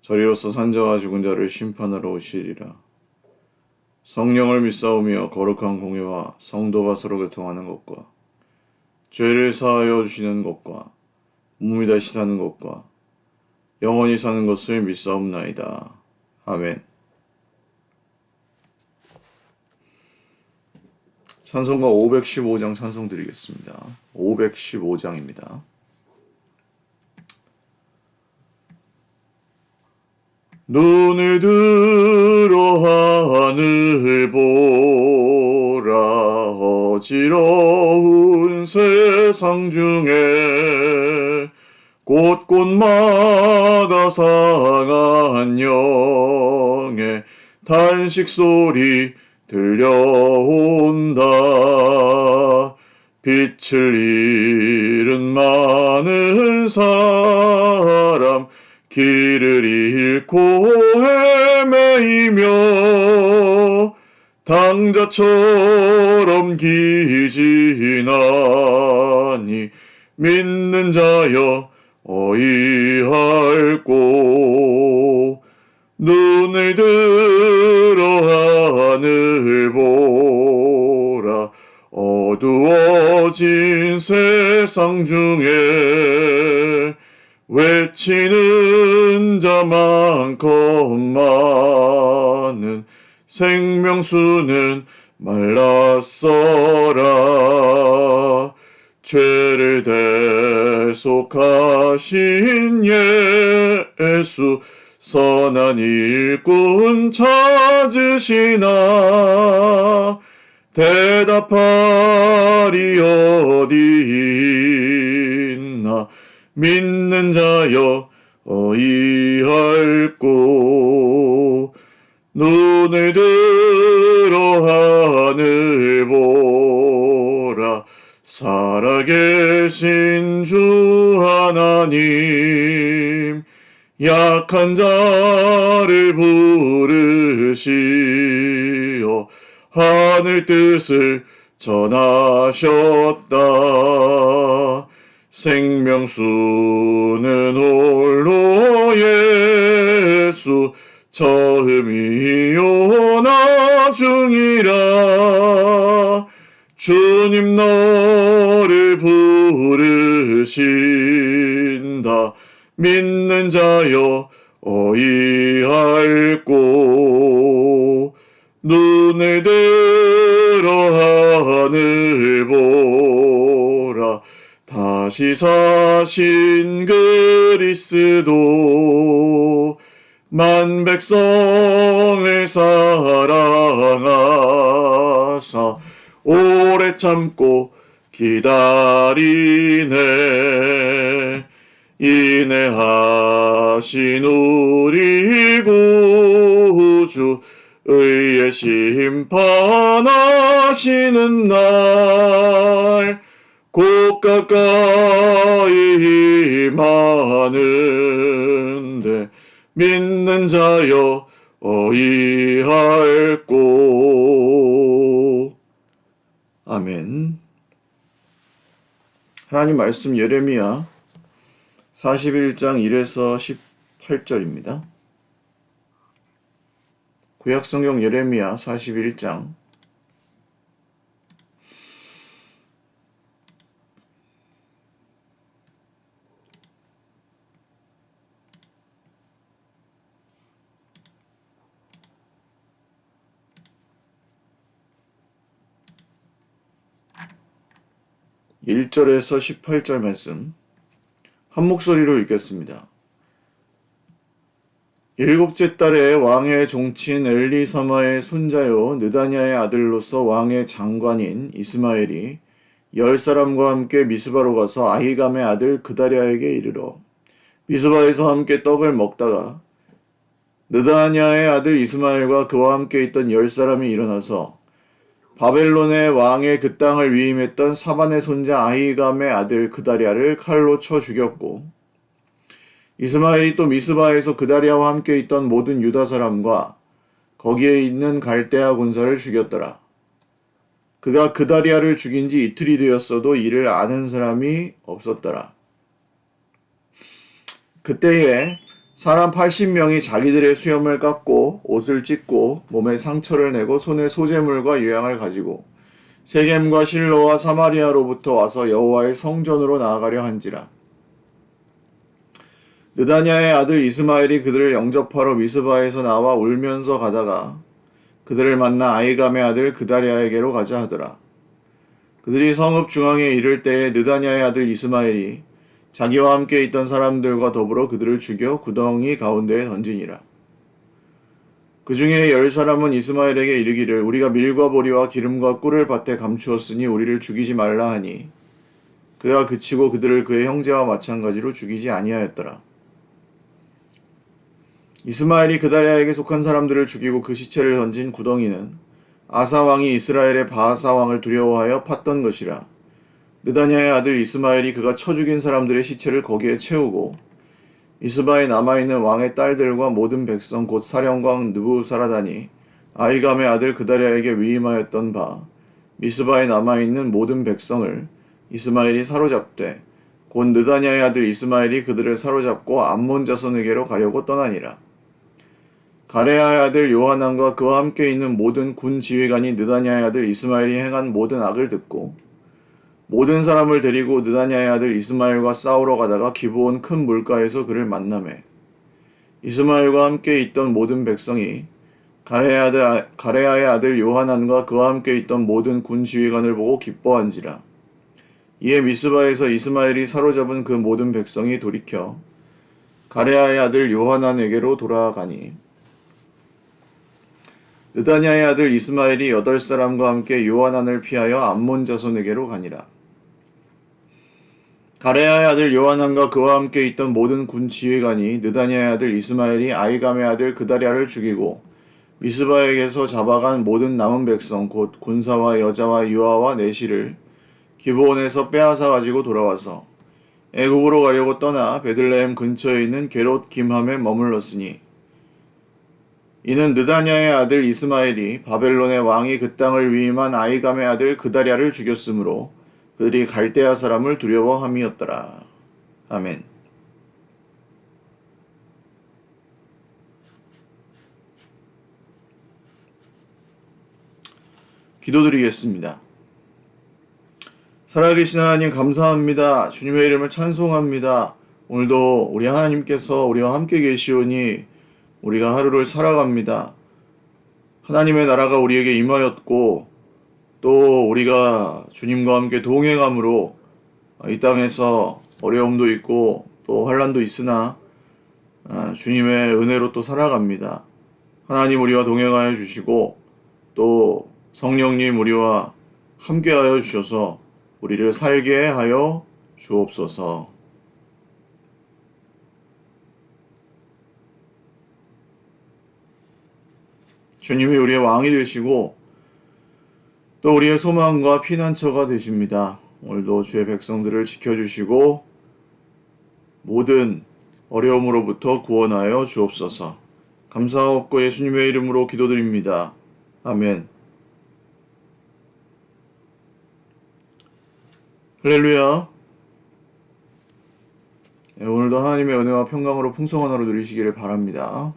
저리로서 산자와 죽은 자를 심판하러 오시리라. 성령을 믿사오며 거룩한 공예와 성도가 서로 교통하는 것과 죄를 사하여 주시는 것과 몸이 다시 사는 것과 영원히 사는 것을 믿사옵나이다. 아멘. 찬송가 515장 찬송 드리겠습니다. 515장입니다. 눈을 들어 하늘 보라. 어지러운 세상 중에 곳곳마다 상한 영의 탄식 소리 들려온다. 빛을 잃은 많은 사람 길을 잃 고 헤매이며 당자처럼 기지나니 믿는 자여 어이할꼬 눈을 들어 하늘 보라. 어두워진 세상 중에 외치는 자 많건만은 생명수는 말랐어라. 죄를 대속하신 예수 선한 일꾼 찾으시나. 대답하리 어디 믿는 자여 어이할꼬. 눈을 들어 하늘 보라. 살아계신 주 하나님. 약한 자를 부르시어 하늘 뜻을 전하셨다 생명수는 홀로 예수 처음이요 나중이라. 주님 너를 부르신다. 믿는 자여 어이할꼬 눈을 들어 하늘 보라 다시 사신 그리스도 만 백성을 사랑하사 오래 참고 기다리네. 인내하신 우리 구주 의의 심판하시는 날곧 가까이 임하는데 믿는 자여 어이할꼬 아멘 하나님 말씀 예레미야 41장 1에서 18절입니다. 구약성경 예레미야 41장 (1절에서 18절) 말씀 한 목소리로 읽겠습니다. 일곱째 달에 왕의 종친 엘리사마의 손자요 느다냐의 아들로서 왕의 장관인 이스마엘이 열 사람과 함께 미스바로 가서 아히감의 아들 그다리아에게 이르러 미스바에서 함께 떡을 먹다가 느다냐의 아들 이스마엘과 그와 함께 있던 열 사람이 일어나서 바벨론의 왕의 그 땅을 위임했던 사반의 손자 아히감의 아들 그다리아를 칼로 쳐 죽였고 이스마엘이 또 미스바에서 그다리아와 함께 있던 모든 유다 사람과 거기에 있는 갈대아 군사를 죽였더라. 그가 그다리아를 죽인 지 이틀이 되었어도 이를 아는 사람이 없었더라. 그때에 사람 80명이 자기들의 수염을 깎고 옷을 찢고 몸에 상처를 내고 손에 소재물과 유향을 가지고 세겜과 실로와 사마리아로부터 와서 여호와의 성전으로 나아가려 한지라. 느다냐의 아들 이스마엘이 그들을 영접하러 미스바에서 나와 울면서 가다가 그들을 만나 아이감의 아들 그다리아에게로 가자 하더라. 그들이 성읍 중앙에 이를 때에 느다냐의 아들 이스마엘이 자기와 함께 있던 사람들과 더불어 그들을 죽여 구덩이 가운데에 던지니라. 그 중에 열 사람은 이스마엘에게 이르기를 우리가 밀과 보리와 기름과 꿀을 밭에 감추었으니 우리를 죽이지 말라 하니 그가 그치고 그들을 그의 형제와 마찬가지로 죽이지 아니하였더라. 이스마엘이 그다리아에게 속한 사람들을 죽이고 그 시체를 던진 구덩이는 아사 왕이 이스라엘의 바하사 왕을 두려워하여 팠던 것이라. 느다냐의 아들 이스마엘이 그가 쳐 죽인 사람들의 시체를 거기에 채우고 이스바에 남아있는 왕의 딸들과 모든 백성 곧 사령관 느부사라다니 아이감의 아들 그다리아에게 위임하였던 바 미스바에 남아있는 모든 백성을 이스마엘이 사로잡되 곧 느다냐의 아들 이스마엘이 그들을 사로잡고 암몬 자손에게로 가려고 떠나니라. 가레아의 아들 요하난과 그와 함께 있는 모든 군 지휘관이 느다냐의 아들 이스마엘이 행한 모든 악을 듣고 모든 사람을 데리고 느다냐의 아들 이스마엘과 싸우러 가다가 기브온 큰 물가에서 그를 만남에 이스마엘과 함께 있던 모든 백성이 가레아의 아들, 요하난과 그와 함께 있던 모든 군 지휘관을 보고 기뻐한지라 이에 미스바에서 이스마엘이 사로잡은 그 모든 백성이 돌이켜 가레아의 아들 요하난에게로 돌아가니 느다냐의 아들 이스마엘이 여덟 사람과 함께 요하난을 피하여 암몬 자손에게로 가니라. 가레아의 아들 요하난과 그와 함께 있던 모든 군 지휘관이 느다냐의 아들 이스마엘이 아이감의 아들 그다리아를 죽이고 미스바에게서 잡아간 모든 남은 백성 곧 군사와 여자와 유아와 내시를 기브온에서 빼앗아 가지고 돌아와서 애국으로 가려고 떠나 베들레헴 근처에 있는 게롯 김함에 머물렀으니 이는 느다냐의 아들 이스마엘이 바벨론의 왕이 그 땅을 위임한 아이감의 아들 그다리아를 죽였으므로 그들이 갈대아 사람을 두려워함이었더라. 아멘. 기도드리겠습니다. 살아계신 하나님 감사합니다. 주님의 이름을 찬송합니다. 오늘도 우리 하나님께서 우리와 함께 계시오니 우리가 하루를 살아갑니다. 하나님의 나라가 우리에게 임하였고 또 우리가 주님과 함께 동행함으로 이 땅에서 어려움도 있고 또 환란도 있으나 아, 주님의 은혜로 또 살아갑니다. 하나님 우리와 동행하여 주시고 또 성령님 우리와 함께하여 주셔서 우리를 살게 하여 주옵소서. 주님이 우리의 왕이 되시고 또 우리의 소망과 피난처가 되십니다. 오늘도 주의 백성들을 지켜주시고 모든 어려움으로부터 구원하여 주옵소서. 감사하옵고 예수님의 이름으로 기도드립니다. 아멘. 할렐루야. 네, 오늘도 하나님의 은혜와 평강으로 풍성한 하루 누리시기를 바랍니다.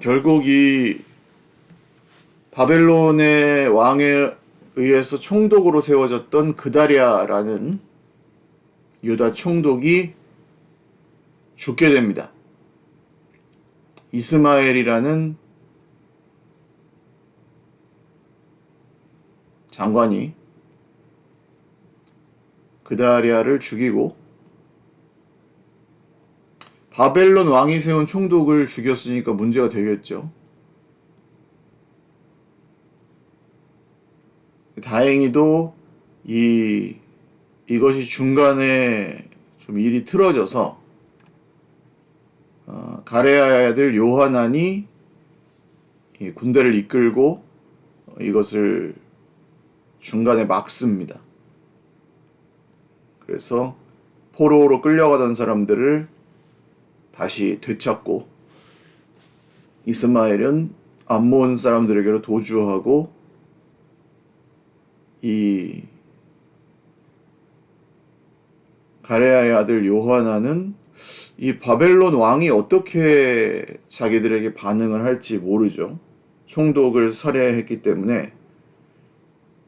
결국 이 바벨론의 왕에 의해서 총독으로 세워졌던 그다리아라는 유다 총독이 죽게 됩니다. 이스마엘이라는 장관이 그다리아를 죽이고 바벨론 왕이 세운 총독을 죽였으니까 문제가 되겠죠. 다행히도 이 이것이 중간에 좀 일이 틀어져서 어, 가레아의 아들 요하난이 이 군대를 이끌고 이것을 중간에 막습니다. 그래서 포로로 끌려가던 사람들을 다시 되찾고 이스마엘은 암몬 사람들에게로 도주하고 이 가레아의 아들 요하나는 이 바벨론 왕이 어떻게 자기들에게 반응을 할지 모르죠. 총독을 살해했기 때문에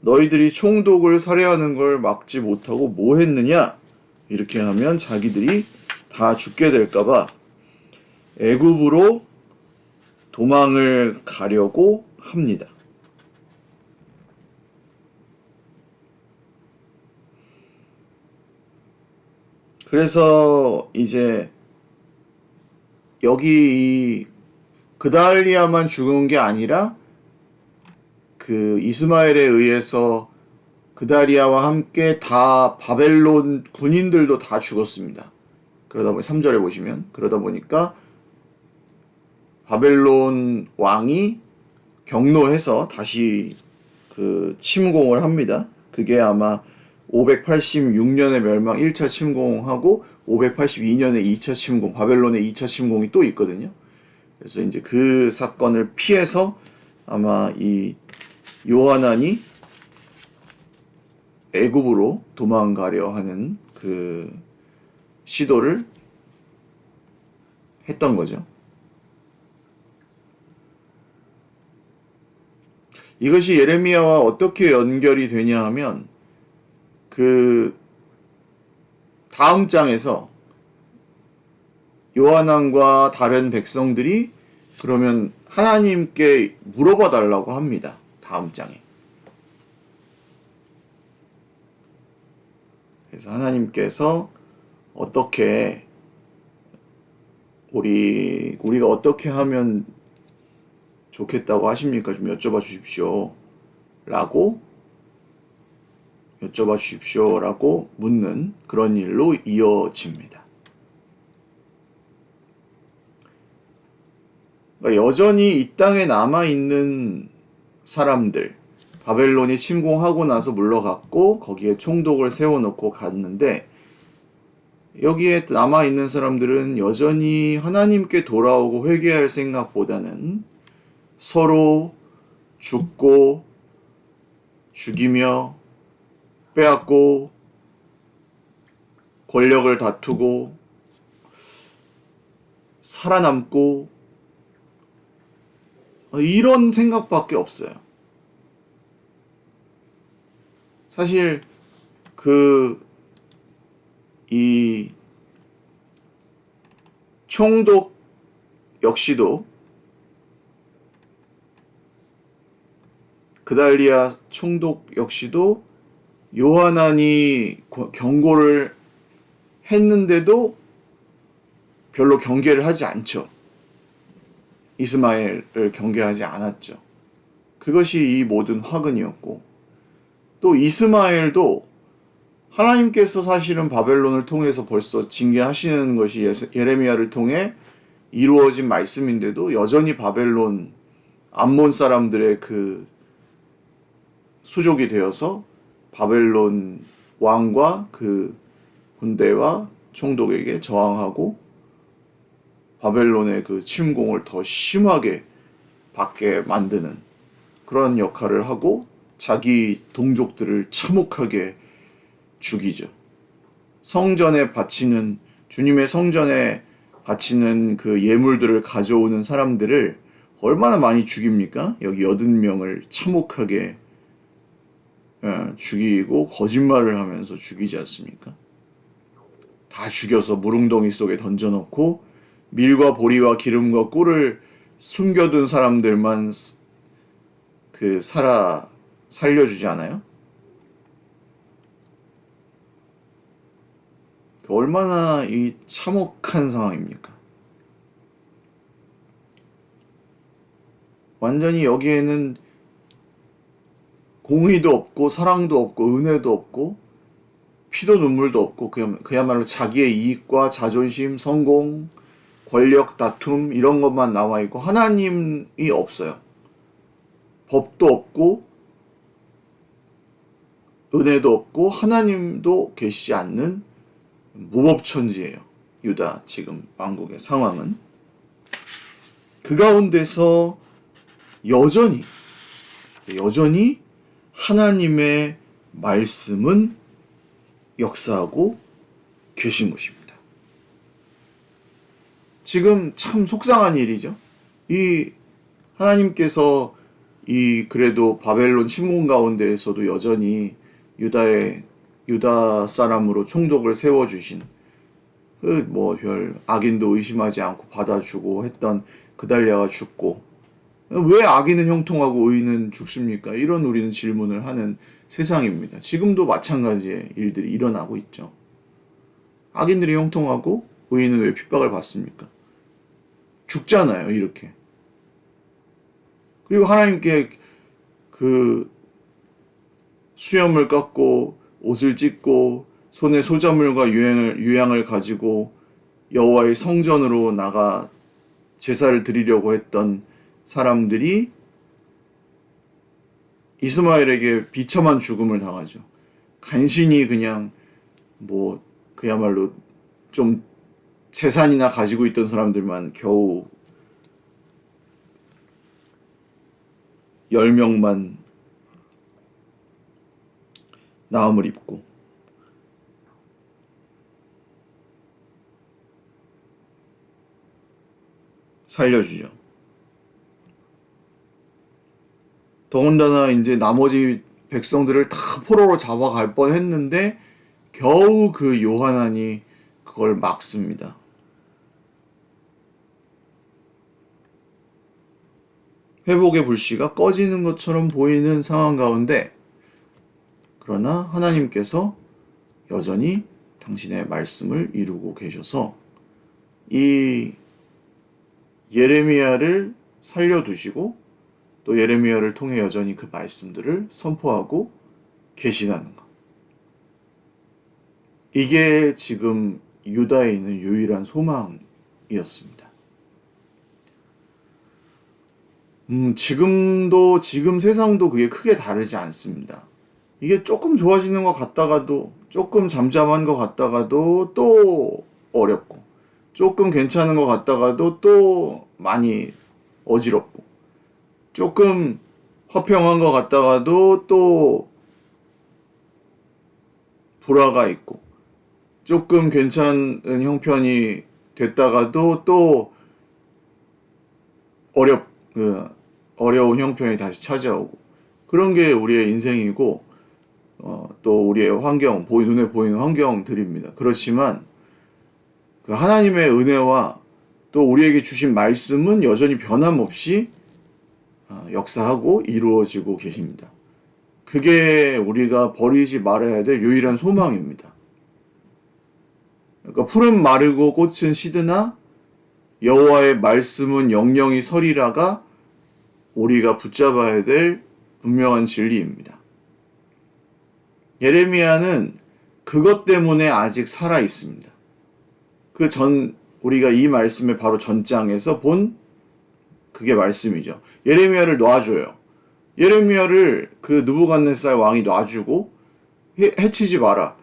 너희들이 총독을 살해하는 걸 막지 못하고 뭐 했느냐? 이렇게 하면 자기들이 다 죽게 될까봐 애굽으로 도망을 가려고 합니다. 그래서 이제 여기 이 그달리아만 죽은 게 아니라 그 이스마엘에 의해서 그다리아와 함께 다 바벨론 군인들도 다 죽었습니다. 그러다 보니 3절에 보시면 그러다 보니까 바벨론 왕이 경로해서 다시 그 침공을 합니다. 그게 아마 586년에 멸망 1차 침공하고 582년에 2차 침공, 바벨론의 2차 침공이 또 있거든요. 그래서 이제 그 사건을 피해서 아마 이 요하난이 애굽으로 도망가려 하는 그 시도를 했던 거죠. 이것이 예레미야와 어떻게 연결이 되냐 하면 그 다음 장에서 요한왕과 다른 백성들이 그러면 하나님께 물어봐 달라고 합니다. 다음 장에. 그래서 하나님께서 어떻게 우리 우리가 어떻게 하면 좋겠다고 하십니까? 좀 여쭤봐 주십시오. 라고 여쭤봐 주십시오. 라고 묻는 그런 일로 이어집니다. 그러니까 여전히 이 땅에 남아있는 사람들, 바벨론이 침공하고 나서 물러갔고, 거기에 총독을 세워놓고 갔는데, 여기에 남아있는 사람들은 여전히 하나님께 돌아오고 회개할 생각보다는 서로 죽고, 죽이며, 빼앗고, 권력을 다투고, 살아남고, 이런 생각밖에 없어요. 사실 그 이 총독 역시도 그달리아 총독 역시도 요하난이 경고를 했는데도 별로 경계를 하지 않죠. 이스마엘을 경계하지 않았죠. 그것이 이 모든 화근이었고 또 이스마엘도 하나님께서 사실은 바벨론을 통해서 벌써 징계하시는 것이 예레미야를 통해 이루어진 말씀인데도 여전히 바벨론 암몬 사람들의 그 수족이 되어서 바벨론 왕과 그 군대와 총독에게 저항하고 바벨론의 그 침공을 더 심하게 받게 만드는 그런 역할을 하고 자기 동족들을 참혹하게 죽이죠. 성전에 바치는 주님의 성전에 바치는 그 예물들을 가져오는 사람들을 얼마나 많이 죽입니까? 여기 여든 명을 참혹하게 어, 죽이고 거짓말을 하면서 죽이지 않습니까? 다 죽여서 무릉덩이 속에 던져놓고 밀과 보리와 기름과 꿀을 숨겨둔 사람들만 그 살아 살려주지 않아요? 그 얼마나 이 참혹한 상황입니까? 완전히 여기에는 공의도 없고 사랑도 없고 은혜도 없고 피도 눈물도 없고 그야말로 자기의 이익과 자존심, 성공, 권력 다툼 이런 것만 나와 있고 하나님이 없어요. 법도 없고 은혜도 없고 하나님도 계시지 않는 무법천지예요. 유다 지금 왕국의 상황은 그 가운데서 여전히 여전히 하나님의 말씀은 역사하고 계신 것입니다. 지금 참 속상한 일이죠. 이 하나님께서 이 그래도 바벨론 침공 가운데에서도 여전히 유다의 유다 사람으로 총독을 세워 주신 그 뭐 별 악인도 의심하지 않고 받아주고 했던 그달랴가 죽고 왜 악인은 형통하고 의인은 죽습니까? 이런 우리는 질문을 하는 세상입니다. 지금도 마찬가지의 일들이 일어나고 있죠. 악인들이 형통하고 의인은 왜 핍박을 받습니까? 죽잖아요, 이렇게. 그리고 하나님께 그 수염을 깎고 옷을 찢고 손에 소자물과 유향을, 유향을 가지고 여호와의 성전으로 나가 제사를 드리려고 했던 사람들이 이스마엘에게 비참한 죽음을 당하죠. 간신히 그냥 뭐 그야말로 좀 재산이나 가지고 있던 사람들만 겨우 10명만 나음을 입고 살려주죠. 더군다나 이제 나머지 백성들을 다 포로로 잡아갈 뻔 했는데 겨우 그 요하난이 그걸 막습니다. 회복의 불씨가 꺼지는 것처럼 보이는 상황 가운데 그러나 하나님께서 여전히 당신의 말씀을 이루고 계셔서 이 예레미야를 살려두시고 또 예레미야를 통해 여전히 그 말씀들을 선포하고 계시다는 것. 이게 지금 유다에 있는 유일한 소망이었습니다. 음, 지금도, 지금 세상도 그게 크게 다르지 않습니다. 이게 조금 좋아지는 것 같다가도, 조금 잠잠한 것 같다가도 또 어렵고, 조금 괜찮은 것 같다가도 또 많이 어지럽고, 조금 화평한 것 같다가도 또 불화가 있고, 조금 괜찮은 형편이 됐다가도 또 어렵, 그, 어려운 형편이 다시 찾아오고, 그런 게 우리의 인생이고, 어, 또 우리의 환경, 보이, 눈에 보이는 환경들입니다. 그렇지만, 그 하나님의 은혜와 또 우리에게 주신 말씀은 여전히 변함없이 어, 역사하고 이루어지고 계십니다. 그게 우리가 버리지 말아야 될 유일한 소망입니다. 그러니까 푸른 마르고 꽃은 시드나 여호와의 말씀은 영영이 서리라가 우리가 붙잡아야 될 분명한 진리입니다. 예레미야는 그것 때문에 아직 살아 있습니다. 그 전 우리가 이 말씀의 바로 전장에서 본 그게 말씀이죠. 예레미야를 놔줘요. 예레미야를 그 느부갓네살 왕이 놔주고 해, 해치지 마라.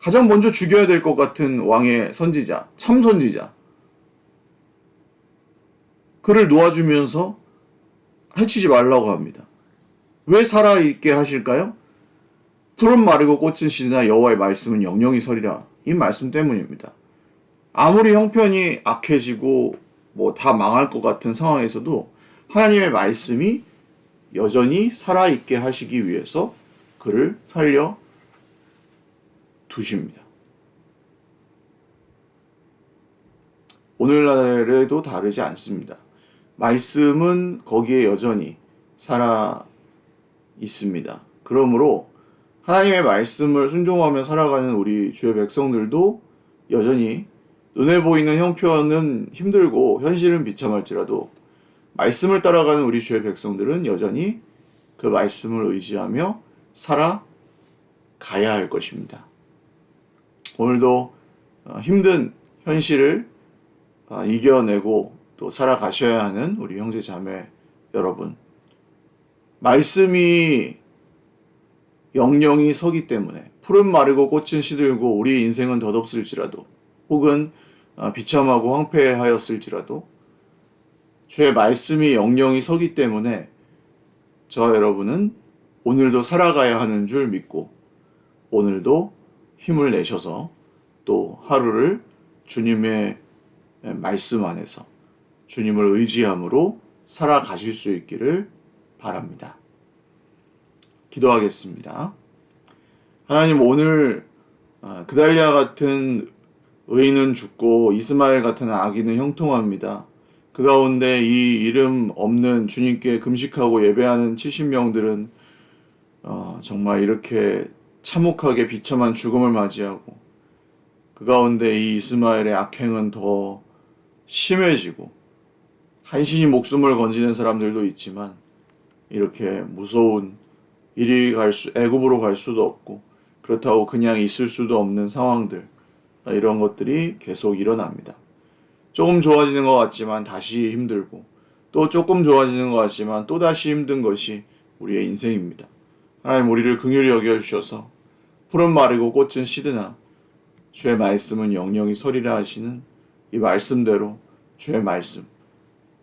가장 먼저 죽여야 될 것 같은 왕의 선지자, 참 선지자. 그를 놓아주면서 해치지 말라고 합니다. 왜 살아있게 하실까요? 푸른 마르고 꽃은 시드나 여호와의 말씀은 영영이 서리라. 이 말씀 때문입니다. 아무리 형편이 악해지고 뭐 다 망할 것 같은 상황에서도 하나님의 말씀이 여전히 살아있게 하시기 위해서 그를 살려 두십니다. 오늘날에도 다르지 않습니다. 말씀은 거기에 여전히 살아 있습니다. 그러므로 하나님의 말씀을 순종하며 살아가는 우리 주의 백성들도 여전히 눈에 보이는 형편은 힘들고 현실은 비참할지라도 말씀을 따라가는 우리 주의 백성들은 여전히 그 말씀을 의지하며 살아 가야 할 것입니다. 오늘도 어, 힘든 현실을 아, 이겨내고 또 살아가셔야 하는 우리 형제 자매 여러분. 말씀이 영영이 서기 때문에 푸른 마르고 꽃은 시들고 우리 인생은 덧없을지라도 혹은 아, 비참하고 황폐하였을지라도 주의 말씀이 영영이 서기 때문에 저 여러분은 오늘도 살아가야 하는 줄 믿고 오늘도 힘을 내셔서 또 하루를 주님의 말씀 안에서 주님을 의지함으로 살아가실 수 있기를 바랍니다. 기도하겠습니다. 하나님 오늘 아, 그달리아 같은 의인은 죽고 이스마엘 같은 악인은 형통합니다. 그 가운데 이 이름 없는 주님께 금식하고 예배하는 70명들은 어, 정말 이렇게 참혹하게 비참한 죽음을 맞이하고 그 가운데 이 이스마엘의 악행은 더 심해지고 간신히 목숨을 건지는 사람들도 있지만 이렇게 무서운 이리 갈 수, 애굽으로 갈 수도 없고 그렇다고 그냥 있을 수도 없는 상황들 이런 것들이 계속 일어납니다. 조금 좋아지는 것 같지만 다시 힘들고 또 조금 좋아지는 것 같지만 또 다시 힘든 것이 우리의 인생입니다. 하나님 우리를 긍휼히 여겨 주셔서 푸른 마르고 꽃은 시드나 주의 말씀은 영영이 서리라 하시는 이 말씀대로 주의 말씀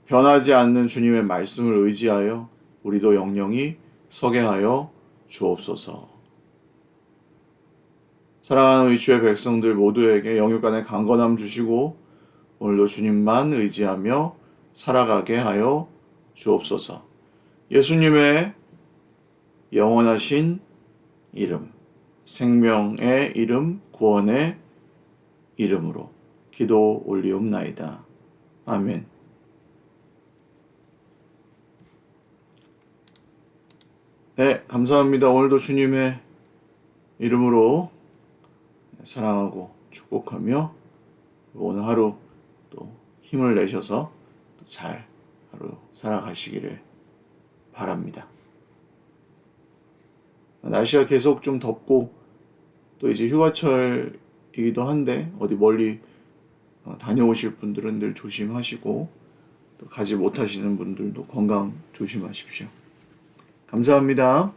변하지 않는 주님의 말씀을 의지하여 우리도 영영이 서게 하여 주옵소서. 사랑하는 우리 주의 백성들 모두에게 영육간의 강건함 주시고 오늘도 주님만 의지하며 살아가게 하여 주옵소서. 예수님의 영원하신 이름, 생명의 이름, 구원의 이름으로 기도 올리옵나이다. 아멘. 네, 감사합니다. 오늘도 주님의 이름으로 사랑하고 축복하며 오늘 하루 또 힘을 내셔서 잘 하루 살아가시기를 바랍니다. 날씨가 계속 좀 덥고 또 이제 휴가철이기도 한데 어디 멀리 어, 다녀오실 분들은 늘 조심하시고 또 가지 못하시는 분들도 건강 조심하십시오. 감사합니다.